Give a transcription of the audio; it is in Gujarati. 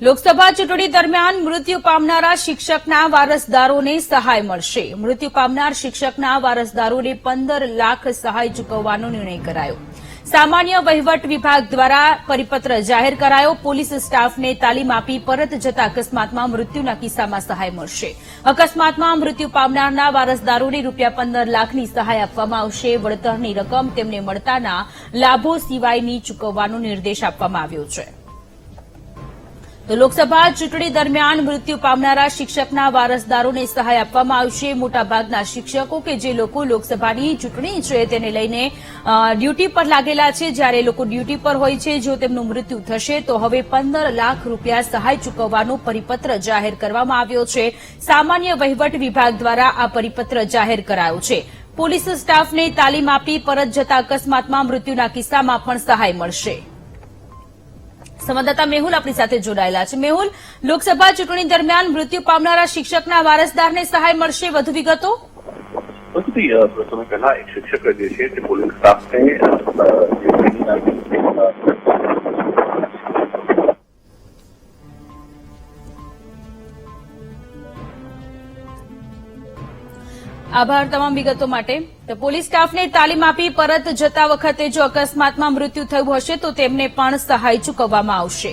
લોકસભા ચૂંટણી દરમિયાન મૃત્યુ પામનારા શિક્ષકના વારસદારોને સહાય મળશે. મૃત્યુ પામનાર શિક્ષકના વારસદારોને પંદર લાખ સહાય ચૂકવવાનો નિર્ણય કરાયો. સામાન્ય વહીવટ વિભાગ દ્વારા પરિપત્ર જાહેર કરાયો. પોલીસ સ્ટાફને તાલીમ આપી પરત જતા અકસ્માતમાં મૃત્યુના કિસ્સામાં સહાય મળશે. અકસ્માતમાં મૃત્યુ પામનારના વારસદારોને રૂપિયા પંદર લાખની સહાય આપવામાં આવશે. વળતરની રકમ તેમને મળતાના લાભો સિવાયની ચૂકવવાનો નિર્દેશ આપવામાં આવ્યો છે. તો લોકસભા ચૂંટણી દરમિયાન મૃત્યુ પામનારા શિક્ષકના વારસદારોને સહાય આપવામાં આવશે. મોટાભાગના શિક્ષકો કે જે લોકો લોકસભાની ચૂંટણી છે તેને લઈને ડ્યુટી પર લાગેલા છે. જ્યારે લોકો ડ્યુટી પર હોય છે, જો તેમનું મૃત્યુ થશે, તો હવે પંદર લાખ રૂપિયા સહાય ચૂકવવાનો પરિપત્ર જાહેર કરવામાં આવ્યો છે. સામાન્ય વહીવટ વિભાગ દ્વારા આ પરિપત્ર જાહેર કરાયો છે. પોલીસ સ્ટાફને તાલીમ આપી પરત જતા અકસ્માતમાં મૃત્યુના કિસ્સામાં પણ સહાય મળશે. સંવાદદાતા મેહુલ આપણી સાથે જોડાયેલા છે. મેહુલ, લોકસભા ચૂંટણી દરમિયાન મૃત્યુ પામનારા શિક્ષકના વારસદારને સહાય મળશે વધુ વિગતો? પહેલા એક શિક્ષક જે છે તે પોલીસ સ્ટાફને આભાર તમામ વિગતો માટે. તો પોલીસ સ્ટાફને તાલીમ આપી પરત જતા વખતે જો અકસ્માતમાં મૃત્યુ થયું હશે તો તેમને પણ સહાય ચૂકવવામાં આવશે.